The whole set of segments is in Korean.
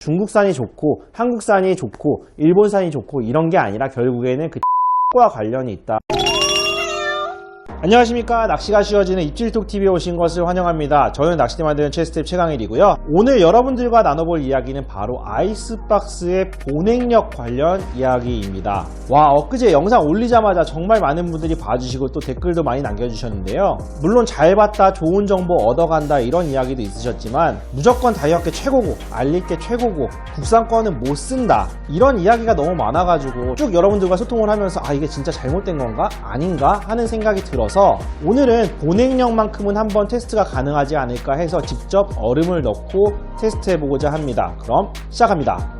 중국산이 좋고 한국산이 좋고 일본산이 좋고 이런 게 아니라 결국에는 그 과 관련이 있다. 안녕하십니까. 낚시가 쉬워지는 입질톡TV에 오신 것을 환영합니다. 저는 낚시대 만드는 최스텝 최강일이고요. 오늘 여러분들과 나눠볼 이야기는 바로 아이스박스의 보냉력 관련 이야기입니다. 와 엊그제 영상 올리자마자 정말 많은 분들이 봐주시고 또 댓글도 많이 남겨주셨는데요. 물론 잘 봤다 좋은 정보 얻어간다 이런 이야기도 있으셨지만 무조건 다이어트 최고고 알릴 게 최고고 국산권은 못 쓴다 이런 이야기가 너무 많아가지고 쭉 여러분들과 소통을 하면서 아 이게 진짜 잘못된 건가? 아닌가? 하는 생각이 들어서 오늘은 보냉력만큼은 한번 테스트가 가능하지 않을까 해서 직접 얼음을 넣고 테스트 해보고자 합니다. 그럼 시작합니다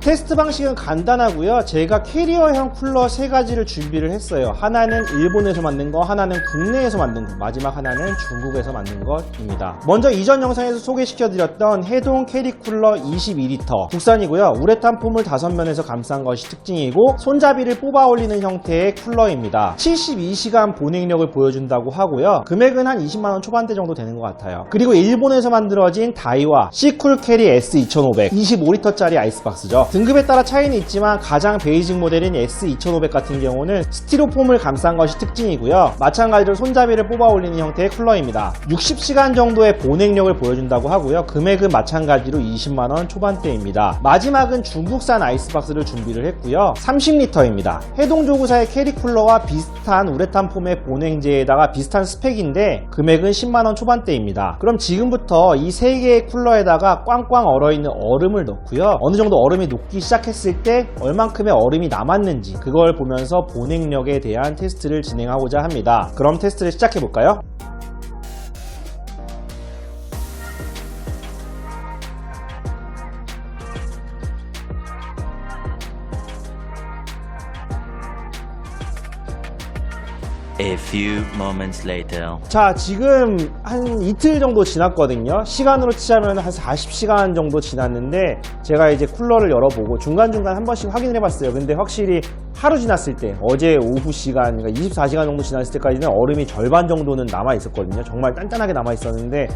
테스트 방식은 간단하고요. 제가 캐리어형 쿨러 세 가지를 준비를 했어요. 하나는 일본에서 만든 거, 하나는 국내에서 만든 거, 마지막 하나는 중국에서 만든 것입니다. 먼저 이전 영상에서 소개시켜드렸던 해동 캐리 쿨러 22리터 국산이고요. 우레탄 폼을 5면에서 감싼 것이 특징이고 손잡이를 뽑아 올리는 형태의 쿨러입니다. 72시간 보냉력을 보여준다고 하고요. 금액은 한 20만 원 초반대 정도 되는 것 같아요. 그리고 일본에서 만들어진 다이와 시쿨 캐리 S2500 25리터짜리 아이스박스죠. 등급에 따라 차이는 있지만 가장 베이직 모델인 S2500 같은 경우는 스티로폼을 감싼 것이 특징이고요. 마찬가지로 손잡이를 뽑아 올리는 형태의 쿨러입니다. 60시간 정도의 보냉력을 보여준다고 하고요. 금액은 마찬가지로 20만원 초반대입니다. 마지막은 중국산 아이스박스를 준비를 했고요. 30리터입니다. 해동 조구사의 캐리 쿨러와 비슷한 우레탄 폼의 보냉제에다가 비슷한 스펙인데 금액은 10만원 초반대입니다. 그럼 지금부터 이 세 개의 쿨러에다가 꽝꽝 얼어있는 얼음을 넣고요. 어느 정도 얼음이 녹기 시작했을 때 얼만큼의 얼음이 남았는지 그걸 보면서 보냉력에 대한 테스트를 진행하고자 합니다. 그럼 테스트를 시작해 볼까요? A few moments later. 자, 지금 한 이틀 정도 지났거든요. 시간으로 치자면 한 40시간 정도 지났는데 제가 이제 쿨러를 열어보고 중간중간 한 번씩 확인을 해봤어요. 근데 확실히 하루 지났을 때 어제 오후 시간, 그러니까 24시간 정도 지났을 때까지는 얼음이 절반 정도는 남아 있었거든요. 정말 단단하게 남아 있었는데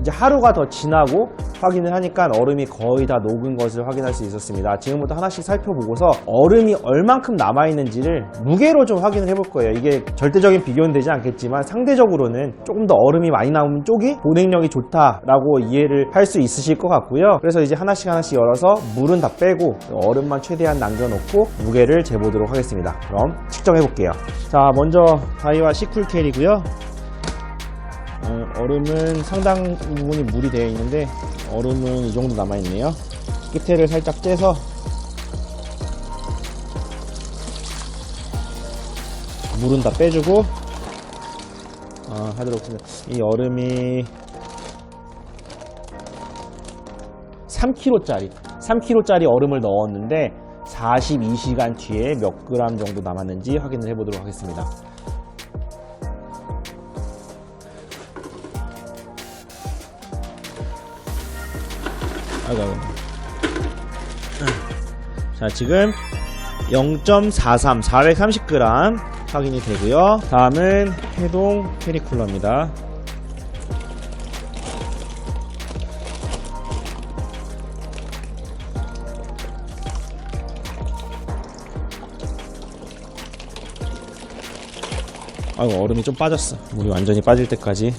이제 하루가 더 지나고 확인을 하니까 얼음이 거의 다 녹은 것을 확인할 수 있었습니다. 지금부터 하나씩 살펴보고서 얼음이 얼만큼 남아 있는지를 무게로 좀 확인을 해볼 거예요. 이게 절대적인 비교는 되지 않겠지만 상대적으로는 조금 더 얼음이 많이 남은 쪽이 보냉력이 좋다라고 이해를 할 수 있으실 것 같고요. 그래서 이제 하나씩 하나씩 열어서 물은 다 빼고 얼음만 최대한 남겨놓고 무게를 재보도록 하겠습니다. 그럼 측정해 볼게요. 자, 먼저 다이와 시쿨켈이고요. 어, 얼음은 상당 부분이 물이 되어 있는데 얼음은 이 정도 남아 있네요. 끝에를 살짝 째서 물은 다 빼주고 어, 하도록 하겠습니다. 이 얼음이 3kg짜리 3kg짜리 얼음을 넣었는데 42시간 뒤에 몇 그램 정도 남았는지 확인을 해보도록 하겠습니다. 아이고, 아이고. 자, 지금 0.43, 430g 확인이 되고요. 다음은 해동 캐리쿨러입니다. 아이고 얼음이 좀 빠졌어. 물이 완전히 빠질 때까지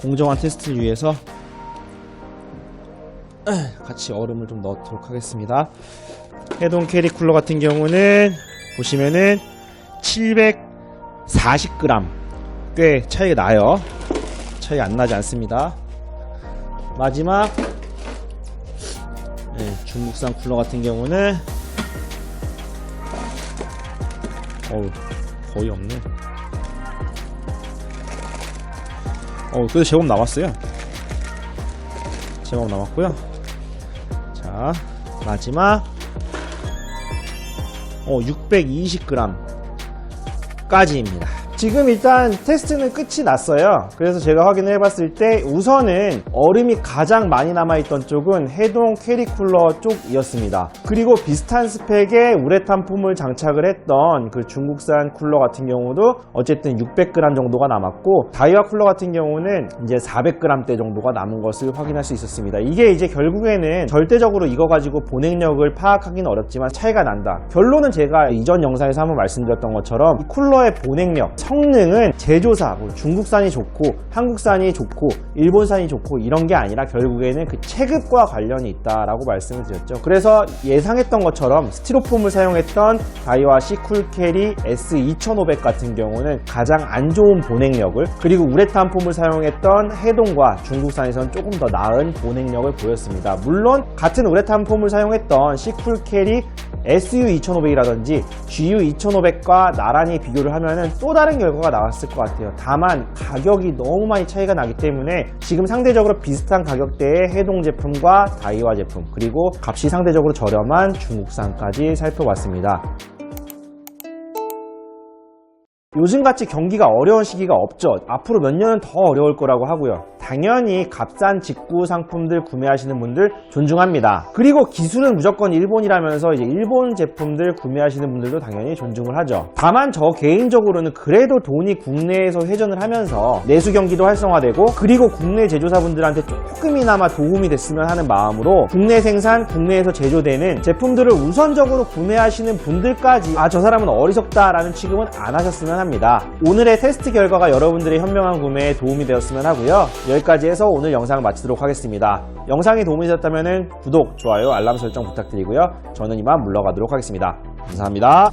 공정한 테스트를 위해서 같이 얼음을 좀 넣도록 하겠습니다. 해동 캐리 쿨러 같은 경우는 보시면은 740g 꽤 차이가 나요. 차이 안 나지 않습니다. 마지막 네, 중국산 쿨러 같은 경우는 어우 거의 없네. 어 그래도 제법 남았어요. 제법 남았고요. 자, 마지막 어 620g 까지입니다. 지금 일단 테스트는 끝이 났어요. 그래서 제가 확인을 해봤을 때 우선은 얼음이 가장 많이 남아있던 쪽은 해동 캐리쿨러 쪽이었습니다. 그리고 비슷한 스펙의 우레탄 폼을 장착을 했던 그 중국산 쿨러 같은 경우도 어쨌든 600g 정도가 남았고 다이와 쿨러 같은 경우는 이제 400g대 정도가 남은 것을 확인할 수 있었습니다. 이게 이제 결국에는 절대적으로 이거 가지고 보냉력을 파악하기는 어렵지만 차이가 난다. 결론은 제가 이전 영상에서 한번 말씀드렸던 것처럼 이 쿨러의 보냉력, 성능은 제조사, 뭐 중국산이 좋고 한국산이 좋고 일본산이 좋고 이런 게 아니라 결국에는 그 체급과 관련이 있다라고 말씀을 드렸죠. 그래서 예상했던 것처럼 스티로폼을 사용했던 다이와 시 쿨 캐리 S2500 같은 경우는 가장 안 좋은 보냉력을 그리고 우레탄 폼을 사용했던 해동과 중국산에선 조금 더 나은 보냉력을 보였습니다. 물론 같은 우레탄 폼을 사용했던 시쿨 캐리 SU2500이라든지 GU2500과 나란히 비교를 하면은 또 다른 결과가 나왔을 것 같아요. 다만 가격이 너무 많이 차이가 나기 때문에 지금 상대적으로 비슷한 가격대의 해동 제품과 다이와 제품 그리고 값이 상대적으로 저렴한 중국산까지 살펴봤습니다. 요즘같이 경기가 어려운 시기가 없죠. 앞으로 몇 년은 더 어려울 거라고 하고요. 당연히 값싼 직구 상품들 구매하시는 분들 존중합니다. 그리고 기술은 무조건 일본이라면서 이제 일본 제품들 구매하시는 분들도 당연히 존중을 하죠. 다만 저 개인적으로는 그래도 돈이 국내에서 회전을 하면서 내수 경기도 활성화되고 그리고 국내 제조사분들한테 조금이나마 도움이 됐으면 하는 마음으로 국내 생산, 국내에서 제조되는 제품들을 우선적으로 구매하시는 분들까지 아 저 사람은 어리석다라는 취급은 안 하셨으면 합니다. 오늘의 테스트 결과가 여러분들의 현명한 구매에 도움이 되었으면 하고요. 여기까지 해서 오늘 영상 마치도록 하겠습니다. 영상이 도움이 되셨다면 구독, 좋아요, 알람 설정 부탁드리고요. 저는 이만 물러가도록 하겠습니다. 감사합니다.